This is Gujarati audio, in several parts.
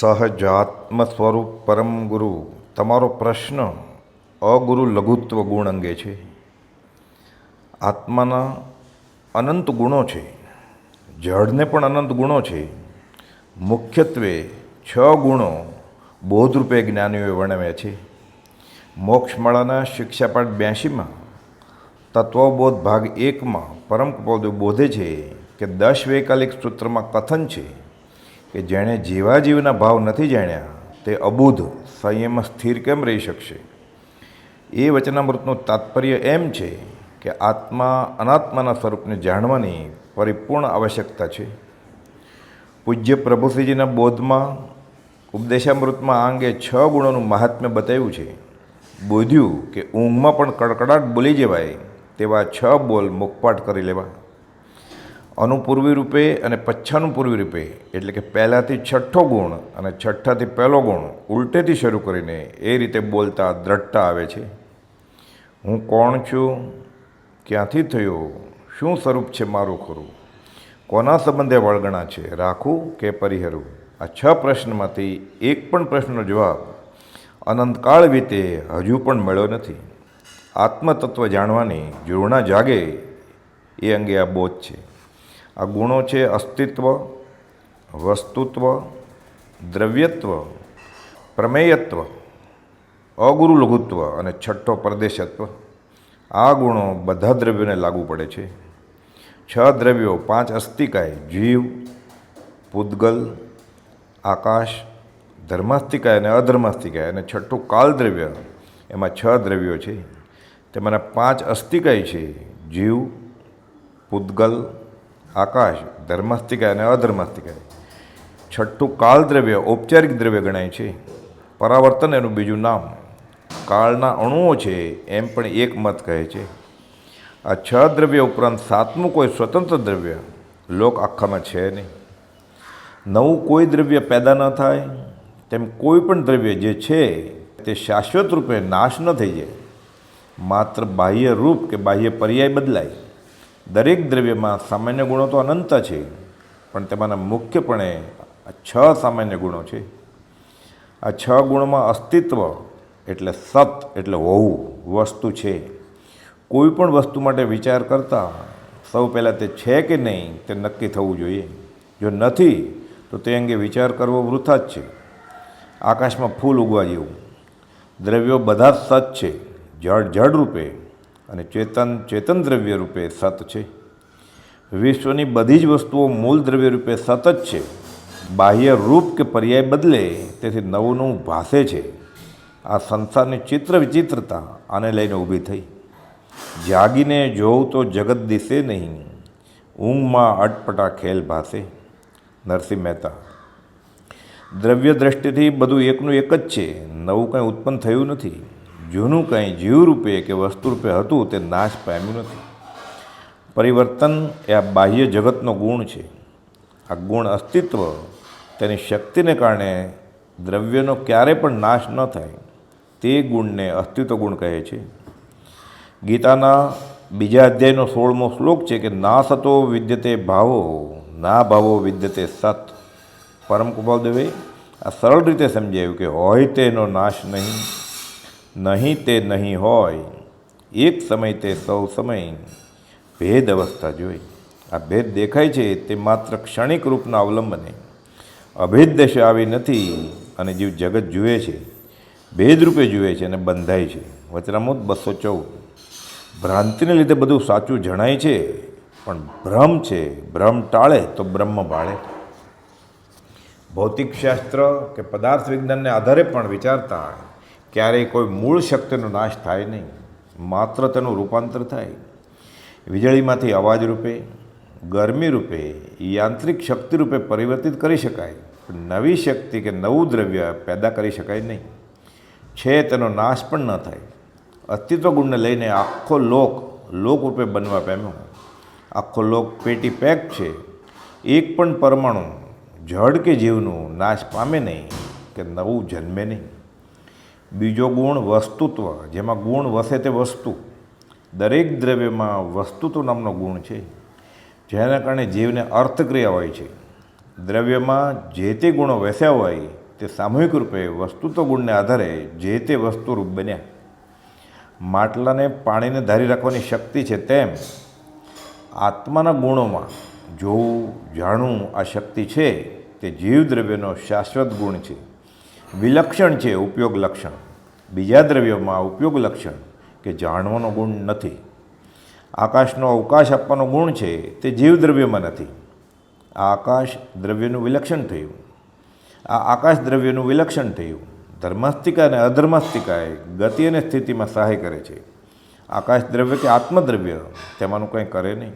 સહજાત્મ સ્વરૂપ પરમ ગુરુ. તમારો પ્રશ્ન અગુરુ લઘુત્વ ગુણ અંગે છે. આત્માના અનંત ગુણો છે. જળને પણ અનંત ગુણો છે. મુખ્યત્વે છ ગુણો બોધરૂપે જ્ઞાનીઓએ વર્ણવ્યા છે. મોક્ષમાળાના શિક્ષાપાઠ બ્યાસીમાં તત્વબોધ ભાગ એકમાં પરમ બોધે છે કે દશ વૈકાલિક સૂત્રમાં કથન છે. કે જેણે જેવા જીવના ભાવ નથી જાણ્યા, તે અબુધ સંયમ સ્થિર કેમ રહી શકશે? એ વચનામૃતનું તાત્પર્ય એમ છે કે આત્મા અનાત્માના સ્વરૂપને જાણવાની પરિપૂર્ણ આવશ્યકતા છે. પૂજ્ય પ્રભુશ્રીજીના બોધમાં, ઉપદેશામૃતમાં આ અંગે છ ગુણોનું મહાત્મ્ય બતાવ્યું છે. બોધ્યું કે ઊંઘમાં પણ કડકડાટ બોલી જવાય તેવા છ બોલ મુખપાઠ કરી લેવા. અનુપૂર્વી રૂપે અને પચ્છાનુપૂર્વી રૂપે, એટલે કે પહેલાંથી છઠ્ઠો ગુણ અને છઠ્ઠાથી પહેલો ગુણ ઉલટેથી શરૂ કરીને એ રીતે બોલતા દ્રઢતા આવે છે. હું કોણ છું? ક્યાંથી થયો? શું સ્વરૂપ છે મારું ખરું? કોના સંબંધે વળગણા છે? રાખું કે પરિહરું? આ છ પ્રશ્નમાંથી એક પણ પ્રશ્નનો જવાબ અનંતકાળ વીતે હજુ પણ મળ્યો નથી. આત્મતત્વ જાણવાની જોરણા જાગે એ અંગે આ બોધ છે. આ ગુણો છે અસ્તિત્વ, વસ્તુત્વ, દ્રવ્યત્વ, પ્રમેયત્વ અગુરુ લઘુત્વ અને છઠ્ઠો પરદેશત્વ. આ ગુણો બધા દ્રવ્યોને લાગુ પડે છે. છ દ્રવ્યો, પાંચ અસ્તિકાય, જીવ પૂદગલ આકાશ, ધર્માસ્તિકાય અને અધર્માસ્તિકાય અને છઠ્ઠું કાલ દ્રવ્ય એમાં છ દ્રવ્યો છે. તેમાંના પાંચ અસ્તિકાય છે, જીવ પૂદગલ આકાશ ધર્માસ્તિકાય અને અધર્માસ્તિકાય છઠ્ઠું કાળ દ્રવ્ય ઔપચારિક દ્રવ્ય ગણાય છે. પરાવર્તન એનું બીજું નામ. કાળના અણુઓ છે એમ પણ એક મત કહે છે. આ છ દ્રવ્ય ઉપરાંત સાતમું કોઈ સ્વતંત્ર દ્રવ્ય. લોક આખામાં છે નહીં. નવું કોઈ દ્રવ્ય પેદા ન થાય. તેમ કોઈ પણ દ્રવ્ય જે છે તે શાશ્વત રૂપે નાશ ન થઈ જાય. માત્ર બાહ્ય રૂપ કે બાહ્ય પર્યાય બદલાય. દરેક દ્રવ્યમાં સામાન્ય ગુણો તો અનંત છે, પણ તેમાંના મુખ્યપણે છ સામાન્ય ગુણો છે. આ છ ગુણોમાં અસ્તિત્વ એટલે સત એટલે હોવું, વસ્તુ છે. કોઈ પણ વસ્તુ માટે વિચાર કરતાં સૌ પહેલાં તે છે કે નહીં તે નક્કી થવું જોઈએ. જો નથી, તો તે અંગે વિચાર કરવો વૃથા જ છે. આકાશમાં ફૂલ ઉગવા જેવું. દ્રવ્યો બધા જ સત છે, જળ જળ રૂપે. અને ચેતન ચેતન દ્રવ્ય રૂપે સત છે. વિશ્વની બધી જ વસ્તુઓ મૂળ દ્રવ્ય રૂપે સત જ છે. બાહ્ય રૂપ કે પર્યાય બદલે તેથી નવું નવું ભાસે છે. આ સંસારની ચિત્ર વિચિત્રતા આને લઈને ઊભી થઈ. જાગીને જોઉં તો જગત દિશે નહીં. ઊંઘમાં અટપટા ખેલ ભાસે. નરસિંહ મહેતા, દ્રવ્ય દ્રષ્ટિથી બધું એકનું એક જ છે. નવું કંઈ ઉત્પન્ન થયું નથી. જૂનું કંઈ જીવરૂપે કે વસ્તુરૂપે હતું તે નાશ પામ્યું નથી. પરિવર્તન એ આ બાહ્ય જગતનો ગુણ છે. આ ગુણ અસ્તિત્વ તેની શક્તિને કારણે દ્રવ્યનો ક્યારે પણ નાશ ન થાય તે ગુણને અસ્તિત્વ ગુણ કહે છે. ગીતાના બીજા અધ્યાયનો સોળમો શ્લોક છે કે ના સતો વિદ્યતે ભાવો, ના ભાવો વિદ્યતે સત પરમ કૃપાદેવે આ સરળ રીતે સમજાયું કે હોય તેનો નાશ નહીં. નહીં તે નહીં હોય. એક સમય તે સૌ સમય. ભેદ અવસ્થા જોઈ. આ ભેદ દેખાય છે તે માત્ર ક્ષણિક રૂપના અવલંબને. અભેદ દશા આવી નથી અને જીવ જગત જુએ છે. ભેદરૂપે જુએ છે અને બંધાય છે. વચનામૂત બસો ચૌદ. ભ્રાંતિને લીધે બધું સાચું જણાય છે, પણ ભ્રમ છે. ભ્રમ ટાળે તો બ્રહ્મ બાળે ભૌતિકશાસ્ત્ર કે પદાર્થ વિજ્ઞાનને આધારે પણ વિચારતા ક્યારેય કોઈ મૂળ શક્તિનો નાશ થાય નહીં. માત્ર તેનું રૂપાંતર થાય. વીજળીમાંથી અવાજ રૂપે, ગરમી રૂપે, યાંત્રિક શક્તિ રૂપે પરિવર્તિત કરી શકાય. નવી શક્તિ કે નવું દ્રવ્ય પેદા કરી શકાય નહીં. છે તેનો નાશ પણ ન થાય. અસ્તિત્વ ગુણને લઈને આખો લોક લોક રૂપે બનવા પામ્યો આખો લોક પેટી પેક છે. એક પણ પરમાણુ જડ કે જીવનું નાશ પામે નહીં કે નવું જન્મે નહીં. બીજો ગુણ વસ્તુત્વ, જેમાં ગુણ વસે તે વસ્તુ. દરેક દ્રવ્યમાં વસ્તુત્વ નામનો ગુણ છે, જેના કારણે જીવને અર્થક્રિયા હોય છે. દ્રવ્યમાં જે તે ગુણો વસ્યા હોય, તે સામૂહિક રૂપે વસ્તુત્વ ગુણને આધારે જે તે વસ્તુરૂપ બન્યા. માટલાને પાણીને ધારી રાખવાની શક્તિ છે તેમ, આત્માના ગુણોમાં જોવું, જાણવું આ શક્તિ છે, તે જીવદ્રવ્યનો શાશ્વત ગુણ છે. વિલક્ષણ છે ઉપયોગ લક્ષણ. બીજા દ્રવ્યોમાં ઉપયોગ લક્ષણ કે જાણવાનો ગુણ નથી. આકાશનો અવકાશ આપવાનો ગુણ છે તે જીવદ્રવ્યમાં નથી. આ આકાશ દ્રવ્યનું વિલક્ષણ થયું. આ આકાશ દ્રવ્યનું વિલક્ષણ થયું. ધર્માસ્તિકા અને અધર્માસ્તિકાએ ગતિ અને સ્થિતિમાં સહાય કરે છે. આકાશ દ્રવ્ય કે આત્મદ્રવ્ય તેમાંનું કંઈ કરે નહીં.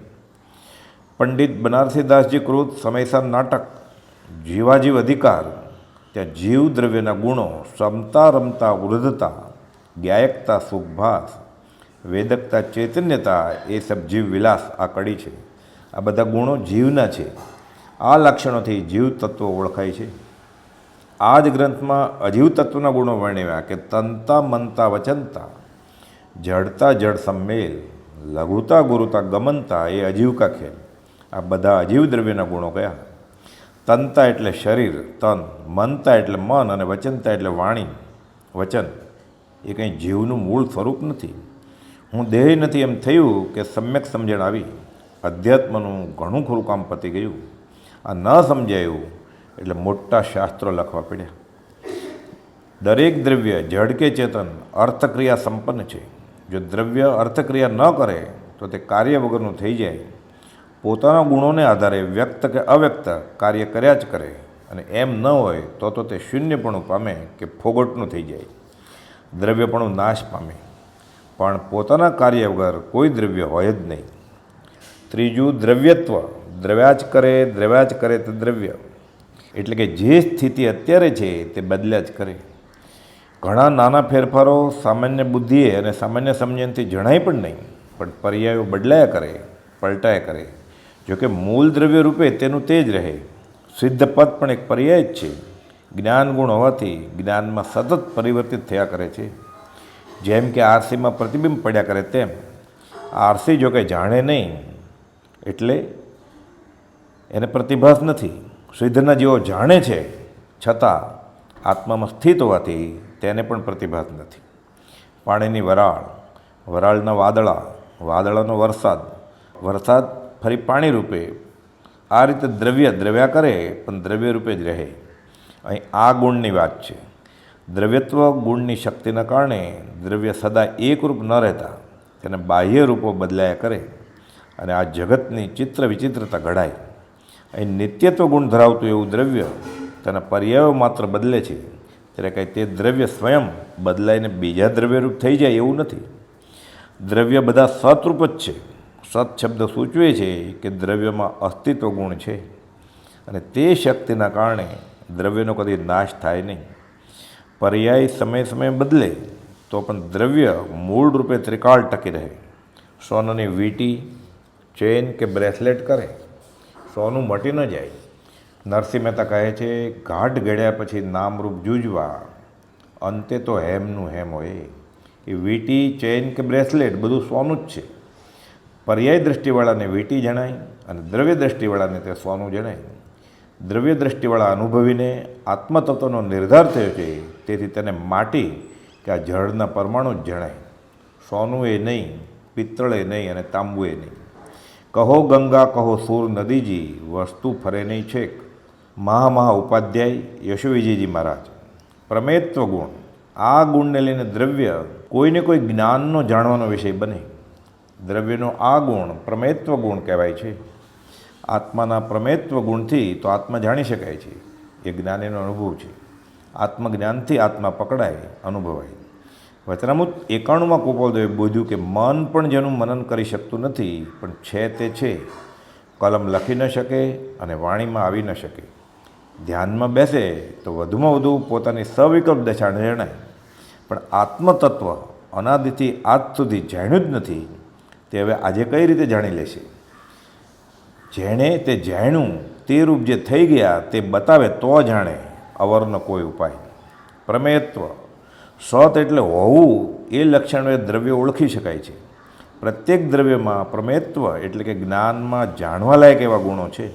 પંડિત બનારસીદાસજી કૃત સમયસર નાટક, જીવાજીવ અધિકાર ત્યાં જીવ દ્રવ્યના ગુણો સમતા રમતા વૃદ્ધતા ગાયકતા સુખભાસ, વેદકતા, ચૈતન્યતા, એ સબ જીવ વિલાસ આ કડી છે. આ બધા ગુણો જીવના છે. આ લક્ષણોથી જીવ તત્વ ઓળખાય છે. આ જ ગ્રંથમાં અજીવ તત્વના ગુણો વર્ણવ્યા કે તંતા મનતા વચનતા, જડતા, જડ સંમેલ, લઘુતા, ગુરુતા, ગમનતા એ અજીવકા ખેલ. આ બધા અજીવ દ્રવ્યના ગુણો કયા? તનતા એટલે શરીર, તન, મનતા એટલે મન અને વચનતા એટલે વાણી. વચન એ કંઈ જીવનું મૂળ સ્વરૂપ નથી. હું દેહ નથી એમ થયું કે સમ્યક સમજણ આવી. અધ્યાત્મનું ઘણું ખરું કામ પતી ગયું. આ ન સમજાયું એટલે મોટા શાસ્ત્રો લખવા પડ્યા. દરેક દ્રવ્ય જડ કે ચેતન, અર્થક્રિયા સંપન્ન છે. જો દ્રવ્ય અર્થક્રિયા ન કરે, તો તે કાર્ય વગરનું થઈ જાય. પોતાના ગુણોને આધારે વ્યક્ત કે અવ્યક્ત કાર્ય કર્યા જ કરે અને એમ ન હોય તો તો તે શૂન્યપણું પામે કે ફોગટનું થઈ જાય. દ્રવ્યપણું નાશ પામે. પણ પોતાના કાર્ય વગર કોઈ દ્રવ્ય હોય જ નહીં. ત્રીજું દ્રવ્યત્વ. દ્રવ્યા જ કરે, દ્રવ્યા જ કરે તે દ્રવ્ય. એટલે કે જે સ્થિતિ અત્યારે છે તે બદલ્યા જ કરે. ઘણા નાના ફેરફારો સામાન્ય બુદ્ધિએ અને સામાન્ય સમજણથી જણાય પણ નહીં. પણ પર્યાયો બદલાયા કરે, પલટાયા કરે. જોકે મૂળ દ્રવ્ય રૂપે તેનું તે જ રહે. સિદ્ધ પદ પણ એક પર્યાય જ છે. જ્ઞાન ગુણ હોવાથી જ્ઞાનમાં સતત પરિવર્તિત થયા કરે છે. જેમ કે આરસીમાં પ્રતિબિંબ પડ્યા કરે તેમ, આરસી જો કે જાણે નહીં, એટલે એને પ્રતિભાસ નથી. સિદ્ધના જેઓ જાણે છે, છતાં આત્મામાં સ્થિત હોવાથી તેને પણ પ્રતિભાસ નથી. પાણીની વરાળ, વરાળના વાદળા, વાદળાનો વરસાદ વરસાદ ફરી પાણી રૂપે આ રીતે દ્રવ્ય દ્રવ્યા કરે, પણ દ્રવ્ય રૂપે જ રહે. અહીં આ ગુણની વાત છે. દ્રવ્યત્વ ગુણની શક્તિના કારણે દ્રવ્ય સદા એકરૂપ ન રહેતા, તેને બાહ્ય રૂપો બદલાયા કરે અને આ જગતની ચિત્ર વિચિત્રતા ઘડાય. અહીં નિત્યત્વ ગુણ ધરાવતું એવું દ્રવ્ય તેના પર્યાયો માત્ર બદલે છે. ત્યારે કંઈ તે દ્રવ્ય સ્વયં બદલાઈને બીજા દ્રવ્યરૂપ થઈ જાય એવું નથી. દ્રવ્ય બધા સતરૂપ જ છે. સત શબ્દ સૂચવે છે કે દ્રવ્યમાં અસ્તિત્વ ગુણ છે અને તે શક્તિના કારણે દ્રવ્યનો કદી નાશ થાય નહીં. પર્યાય સમય સમય બદલે તો પણ દ્રવ્ય મૂળ રૂપે ત્રિકાળ ટકી રહે. સોનાની વીંટી, ચેન કે બ્રેસલેટ કરે. સોનું મટી ન જાય. નરસિંહ મહેતા કહે છે, ઘાટ ઘડ્યા પછી નામરૂપ જૂજવા. અંતે તો હેમનું હેમ હોય. એ વીંટી, ચેન કે બ્રેસલેટ બધું સોનું જ છે. પર્યાય દ્રષ્ટિવાળાને વેટી જણાય અને દ્રવ્ય દ્રષ્ટિવાળાને તે સોનું જણાય. દ્રવ્ય દ્રષ્ટિવાળા અનુભવીને આત્મતત્વનો નિર્ધાર થયો છે, તેથી તેને માટી કે આ જળના પરમાણુ જ જણાય. સોનું એ નહીં, પિત્તળ એ નહીં અને તાંબુ એ નહીં. કહો ગંગા, કહો સૂર નદીજી, વસ્તુ ફરે નહીં છેક. મહા મહા ઉપાધ્યાય યશોવિજયજી મહારાજ. પ્રમેત્વ ગુણ. આ ગુણને લઈને દ્રવ્ય કોઈને કોઈ જ્ઞાનનો જાણવાનો વિષય બને. દ્રવ્યનો આ ગુણ પ્રમેત્વ ગુણ કહેવાય છે. આત્માના પ્રમેત્વ ગુણથી તો આત્મા જાણી શકાય છે. એ જ્ઞાનીનો અનુભવ છે. આત્મજ્ઞાનથી આત્મા પકડાય, અનુભવાય. વચનામૃત એકાણુંમાં ગોપાલદેવે બોધ્યું કે મન પણ જેનું મનન કરી શકતું નથી, પણ છે તે છે. કલમ લખી ન શકે અને વાણીમાં આવી ન શકે. ધ્યાનમાં બેસે તો વધુમાં વધુ પોતાની સવિકલ્પ દશા જણાય. પણ આત્મતત્વ અનાદિથી આજ સુધી જાણ્યું જ નથી. તે હવે આજે કઈ રીતે જાણી લેશે? જેણે તે જાણ્યું, તે રૂપ જે થઈ ગયા, તે બતાવે તો જાણે, અવરનો કોઈ ઉપાય પ્રમેયત્વ, સત એટલે હોવું, એ લક્ષણો એ દ્રવ્ય ઓળખી શકાય છે. પ્રત્યેક દ્રવ્યમાં પ્રમેત્વ એટલે કે જ્ઞાનમાં જાણવા લાયક એવા ગુણો છે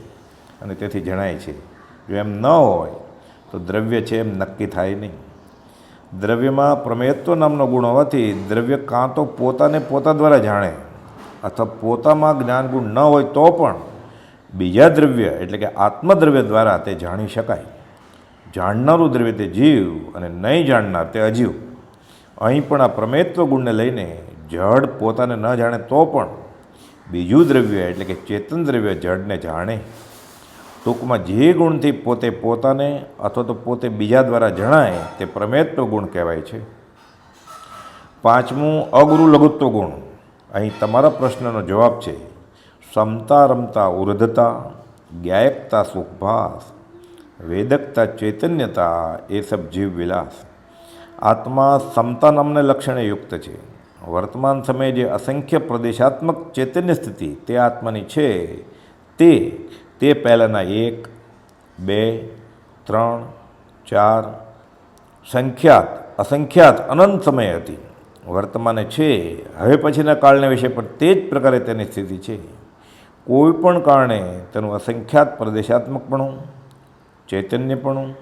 અને તેથી જણાય છે, જો એમ ન હોય, તો દ્રવ્ય છે એમ નક્કી થાય નહીં. દ્રવ્યમાં પ્રમેત્વ નામનો ગુણ હોવાથી દ્રવ્ય કાં તો પોતાને પોતા દ્વારા જાણે અથવા પોતામાં જ્ઞાન ગુણ ન હોય તો પણ બીજા દ્રવ્ય એટલે કે આત્મદ્રવ્ય દ્વારા તે જાણી શકાય. જાણનારું દ્રવ્ય તે જીવ અને નહીં જાણનાર તે અજીવ. અહીં પણ આ પ્રમેત્વ ગુણને લઈને જડ પોતાને ન જાણે તો પણ બીજું દ્રવ્ય એટલે કે ચેતન દ્રવ્ય જડને જાણે. ટૂંકમાં જે ગુણથી પોતે પોતાને અથવા તો પોતે બીજા દ્વારા જણાય તે પ્રમેત્વ ગુણ કહેવાય છે. પાંચમું અગુરુ લઘુત્વ ગુણ. અહીં તમારા પ્રશ્નનો જવાબ છે, સમતા રમતા ઉર્ધતા ગાયકતા સુખભાસ, વેદકતા ચૈતન્યતા, એ સબ જીવ વિલાસ. આત્મા સમતા નામને લક્ષણે યુક્ત છે. વર્તમાન સમયે જે અસંખ્ય પ્રદેશાત્મક ચૈતન્ય સ્થિતિ તે આત્માની છે, તે તે પહેલાંના એક, બે, ત્રણ, ચાર, સંખ્યાત, અસંખ્યાત અનંત સમય હતી. વર્તમાને છે. હવે પછીના કાળને વિશે પણ તે જ પ્રકારે તેની સ્થિતિ છે. કોઈ પણ કારણે તેનું અસંખ્યાત પ્રદેશાત્મકપણું, ચૈતન્યપણું,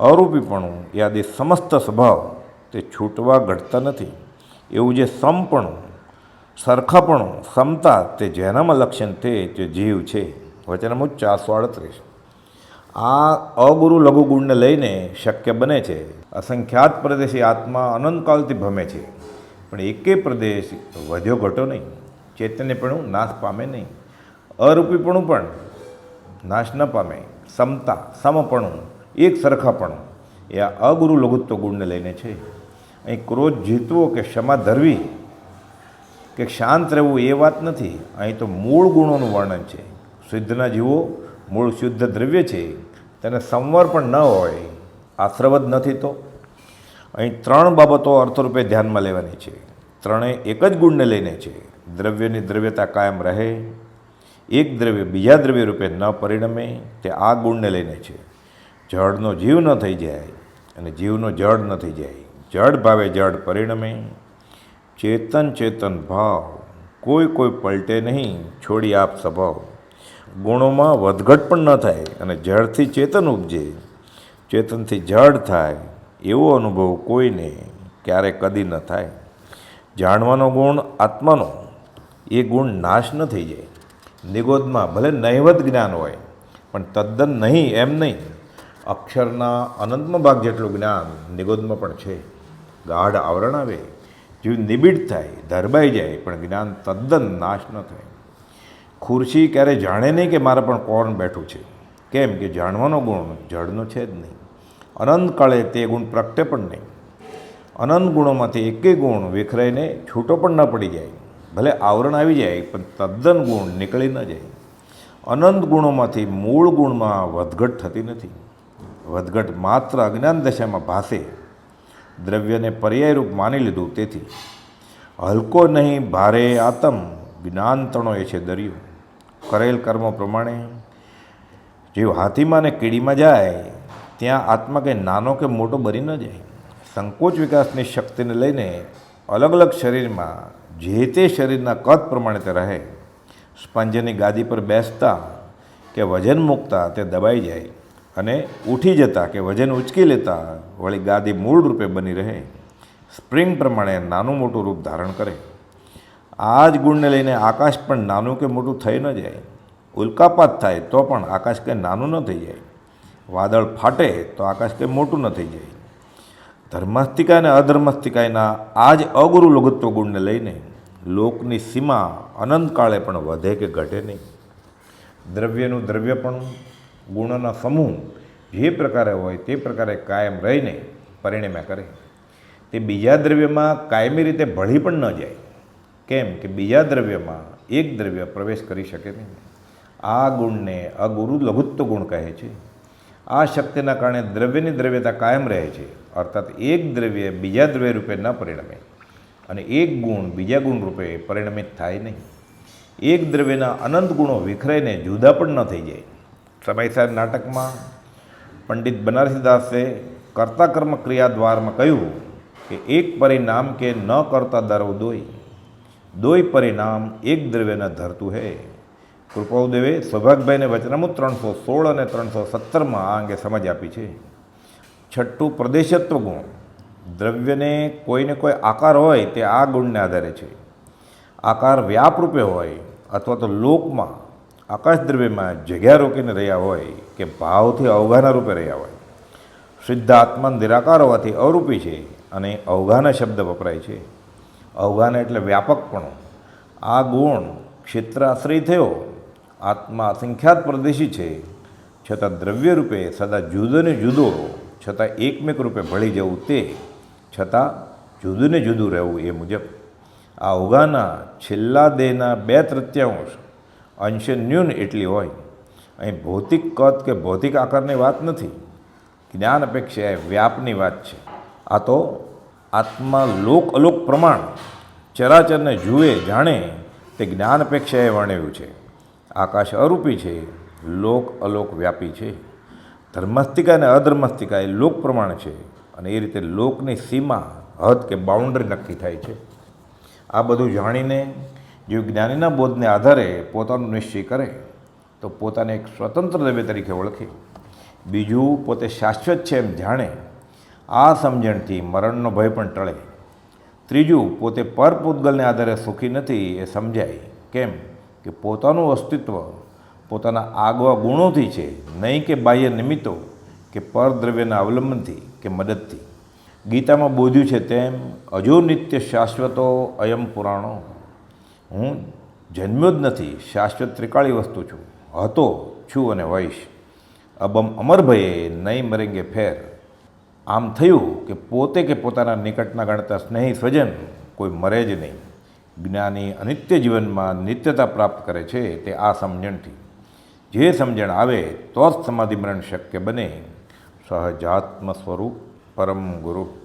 અરૂપીપણું, યાદી સમસ્ત સ્વભાવ તે છૂટવા ઘટતા નથી. એવું જે સમપણું સરખાપણું, સમતા તે જેનામાં લક્ષણ તે જે જીવ છે. વચનામું ચારસો આડત્રીસ. આ અગુરુ લઘુ ગુણને લઈને શક્ય બને છે. અસંખ્યાત પ્રદેશી આત્મા અનંતકાલથી ભમે છે. પણ એકે પ્રદેશ વધ્યો ઘટો નહીં. ચૈતન્યપણું નાશ પામે નહીં. અરૂપીપણું પણ નાશ ન પામે. સમતા, સમપણું, એક સરખાપણું એ આ અગુરુ લઘુત્વ ગુણને લઈને છે. અહીં ક્રોધ જીતવો કે ક્ષમા ધરવી કે શાંત રહેવું એ વાત નથી. અહીં તો મૂળ ગુણોનું વર્ણન છે. શુદ્ધના જીવો મૂળ શુદ્ધ દ્રવ્ય છે. તેને સંવર પણ ન હોય. આશ્રવ જ નથી તો અહીં ત્રણ બાબતો અર્થરૂપે ધ્યાનમાં લેવાની છે. ત્રણેય એક જ ગુણને લઈને છે. દ્રવ્યની દ્રવ્યતા કાયમ રહે. એક દ્રવ્ય બીજા દ્રવ્ય રૂપે ન પરિણમે, તે આ ગુણને લઈને છે. જળનો જીવ ન થઈ જાય અને જીવનો જળ ન થઈ જાય. જળ ભાવે જળ પરિણમે. ચેતન ચેતન ભાવ. કોઈ કોઈ પલટે નહીં, છોડી આપ સ્વભાવ. ગુણોમાં વધઘટ પણ ન થાય અને જળથી ચેતન ઉપજે. ચેતનથી જળ થાય. એવો અનુભવ કોઈને ક્યારે કદી ન થાય. જાણવાનો ગુણ આત્માનો, એ ગુણ નાશ ન થઈ જાય. નિગોદમાં ભલે નહિવત જ્ઞાન હોય, પણ તદ્દન નહીં એમ નહીં. અક્ષરના અનંતમાં ભાગ જેટલું જ્ઞાન નિગોદમાં પણ છે. ગાઢ આવરણ આવે. જીવ નિબિડ થાય, ધરબાઈ જાય, પણ જ્ઞાન તદ્દન નાશ ન થાય. ખુરશી ક્યારે જાણે નહીં કે મારા પણ કોણ બેઠું છે? કેમ કે જાણવાનો ગુણ જળનો છે જ નહીં. અનંત કાળે તે ગુણ પ્રગટે પણ નહીં. અનંત ગુણોમાંથી એકેય ગુણ વિખરાઈને છૂટો પણ ન પડી જાય. ભલે આવરણ આવી જાય, પણ તદ્દન ગુણ નીકળી ન જાય. અનંત ગુણોમાંથી મૂળ ગુણમાં વધઘટ થતી નથી. વધઘટ માત્ર અજ્ઞાન દશામાં ભાસે. દ્રવ્યને પર્યાયરૂપ માની લીધું તેથી. હલકો નહીં, ભારે આતમ જ્ઞાનતણો એ છે દરિયો. કરેલ કર્મો પ્રમાણે જેવું હાથીમાં ને કીડીમાં જાય ત્યાં આત્મા કંઈ નાનો કે મોટો બની ન જાય. સંકોચ વિકાસની શક્તિને લઈને અલગ અલગ શરીરમાં જે તે શરીરના કદ પ્રમાણે તે રહે. સ્પંજની ગાદી પર બેસતા કે વજન મૂકતા તે દબાઈ જાય અને ઉઠી જતા કે વજન ઉચકી લેતા વળી ગાદી મૂળ રૂપે બની રહે. સ્પ્રિંગ પ્રમાણે નાનું મોટું રૂપ ધારણ કરે. આ જ ગુણને લઈને આકાશ પણ નાનું કે મોટું થઈ ન જાય. ઉલ્કાપાત થાય તો પણ આકાશ કંઈ નાનું ન થઈ જાય. વાદળ ફાટે તો આકાશ કંઈ મોટું ન થઈ જાય. ધર્માસ્તિકા અને અધર્માસ્તિકાયના આ જ અગુરુ લઘુત્વ ગુણને લઈને લોકની સીમા અનંતકાળે પણ વધે કે ઘટે નહીં. દ્રવ્યનું દ્રવ્યપણું, ગુણોના સમૂહ જે પ્રકારે હોય તે પ્રકારે કાયમ રહીને પરિણમ્યા કરે. તે બીજા દ્રવ્યમાં કાયમી રીતે ભળી પણ ન જાય. કેમ કે બીજા દ્રવ્યમાં એક દ્રવ્ય પ્રવેશ કરી શકે નહીં. આ ગુણને અગુરુ લઘુત્વ ગુણ કહે છે. આ શક્તિના કારણે દ્રવ્યની દ્રવ્યતા કાયમ રહે છે. અર્થાત એક દ્રવ્ય બીજા દ્રવ્ય રૂપે ન પરિણમે અને એક ગુણ બીજા ગુણ રૂપે પરિણમિત થાય નહીં. એક દ્રવ્યના અનંત ગુણો વિખરાઈને જુદા પણ ન થઈ જાય. સમયસર નાટકમાં પંડિત બનારસીદાસે કર્તા કર્મ ક્રિયા દ્વારમાં કહ્યું કે એક પરિણામ કે ન કરતા દરવ દોય દોય પરિણામ એક દ્રવ્યના ધરતું હે. કૃપાઉદેવે સૌભાગભાઈને વચનામું ત્રણસો સોળ અને ત્રણસો સત્તરમાં આ અંગે સમજ આપી છે. છઠ્ઠું, પ્રદેશત્વ ગુણ. દ્રવ્યને કોઈને કોઈ આકાર હોય તે આ ગુણને આધારે છે. આકાર વ્યાપરૂપે હોય અથવા તો લોકમાં આકાશ દ્રવ્યમાં જગ્યા રોકીને રહ્યા હોય કે ભાવથી અવઘાના રૂપે રહ્યા હોય. શુદ્ધ આત્મા નિરાકાર હોવાથી અવરૂપી છે અને અવઘાના શબ્દ વપરાય છે. અવઘાના એટલે વ્યાપકપણું. આ ગુણ ક્ષેત્ર આશ્રય થયો આત્મા અસંખ્યાત પ્રદેશી છે. છતાં દ્રવ્ય રૂપે સદા જુદો ને જુદો છતાં એકમેક રૂપે ભળી જવું તે, છતાં જુદું ને જુદું રહેવું એ મુજબ. આ ઉગાના છેલ્લા દેહના બે તૃત્યાંશ અંશે ન્યૂન એટલી હોય. અહીં ભૌતિક કદ કે ભૌતિક આકારની વાત નથી. જ્ઞાન અપેક્ષા એ વ્યાપની વાત છે. આ તો આત્મા લોક અલોક પ્રમાણ ચરાચરને જુએ જાણે તે જ્ઞાન અપેક્ષાએ વર્ણવ્યું છે. આકાશ અરૂપી છે, લોક અલોક વ્યાપી છે. ધર્મસ્તિકા અને અધર્મસ્તિકા એ લોક પ્રમાણ છે અને એ રીતે લોકની સીમા, હદ કે બાઉન્ડરી નક્કી થાય છે. આ બધું જાણીને જો જ્ઞાનીના બોધને આધારે પોતાનો નિશ્ચય કરે, તો પોતાને એક સ્વતંત્ર દ્રવ્ય તરીકે ઓળખે. બીજું, પોતે શાશ્વત છે એમ જાણે, આ સમજણથી મરણનો ભય પણ ટળે. ત્રીજું, પોતે પર પૂતગલને આધારે સુખી નથી એ સમજાય. કેમ? કે પોતાનું અસ્તિત્વ, પોતાના આગવા ગુણોથી છે, નહીં કે બાહ્ય નિમિત્તો, કે પરદ્રવ્યના અવલંબનથી, કે મદદથી. ગીતામાં બોધ્યું છે તેમ, અજો નિત્ય શાશ્વતો અયમ પુરાણો. હું જન્મ્યો જ નથી, શાશ્વત ત્રિકાળી વસ્તુ છું. હતો, છું અને હોઈશ. અબમ અમર ભયે નહીં મરેંગે ફેર. આમ થયું કે પોતે કે પોતાના નિકટના ગણતા સ્નેહી સ્વજન કોઈ મરે જ નહીં. જ્ઞાની અનિત્ય જીવનમાં નિત્યતા પ્રાપ્ત કરે છે તે આ સમજણથી. જે સમજણ આવે તો જ સમાધિ મરણ શક્ય બને. સહજાત્મ સ્વરૂપ પરમ ગુરુ.